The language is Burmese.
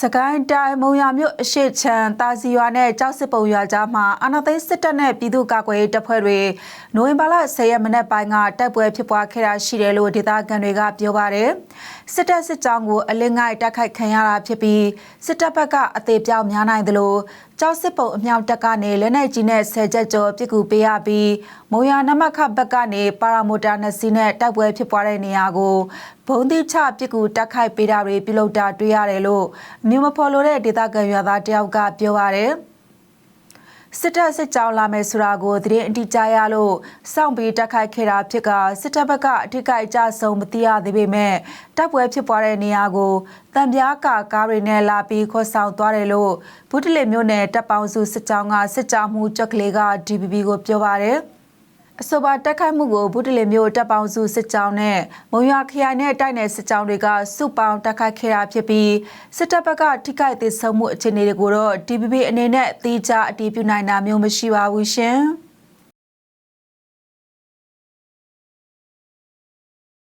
စကိုင်းတိုင်းမုံရမြို့အရှိချံတာစီရွာနဲ့ကြောက်စစ်ပုံရွာကြားမှာအာဏာသိမ်းစစ်တပ်နဲ့ပြည်သူ့ကာကွယ်ရေးတပ်ဖွဲ့တွေနိုဝင်ဘာလ10ရက်မနေ့ပိုင်းကတိုက်ပွဲဖြစ်ပွားခဲ့တာရှိတယ်လို့ဒေသခံတွေကပြောပါတယ်စစ်တပ်စစ်ကြောင်းကိုအလင်းငိုက်တိုက်ခိုက်ခံရတာဖြစ်ပြီးစစ်တပ်ဘက်ကအသေးပြောင်များနိုင်သလိုကြောက်စစ်ပုံအမြောက်တပ်ကနေလက်နက်ကြီးနဲ့ဆယ်ချက်ကျော်ပစ်ကူပေးရပြီးမုံရနမခဘက်ကနေပါရာမိုတာနှစ်စီးနဲ့တိုက်ပွဲဖြစ်ပွားတဲ့နေရာကိုဘုံတိချပစ်ကူတက်ခိုက်ပေးတာတွေပြုလုပ်တာတွေ့ရတယ်လို့အမျိုးမဖော်လို့တဲ့ဒေသခံရွာသားတယောက်ကပြောပါတယ် စစ်တပ်စစ်ကြောင်းလာမယ်ဆိုတာကိုသတင်းအတိအကျရလို့စောင့်ပြီးတက်ခိုက်ခဲ့တာဖြစ်ကစစ်တပ်ဘက်ကအထိကိအကြဆုံးမသိရသေးပေမဲ့တပ်ပွဲဖြစ်ပွားတဲ့နေရာကိုတံပြားကာကားတွေနဲ့လာပြီးခေါ်ဆောင်သွားတယ်လို့ဘုဒ္ဓလေမျိုးနယ်တပ်ပေါင်းစုစစ်ကြောင်းကစစ်ကြောင်းမှုကြက်ကလေးက DPP ကိုပြောပါတယ် အဆိုပါတက်ခိုက်မှုကိုဘုဒ္ဓလေမျိုးတပ်ပေါင်းစုစစ်ကြောင်းနဲ့မုံရွာခရိုင်နဲ့တိုက်နယ်စစ်ကြောင်းတွေကစုပေါင်းတက်ခိုက်ခဲ့တာဖြစ်ပြီးစစ်တပ်ဘက်ကထိခိုက်သေးဆုံးမှုအခြေအနေတွေကိုတော့ DPP အနေနဲ့အသေးချာအတည်ပြုနိုင်တာမျိုးမရှိပါဘူးရှင်။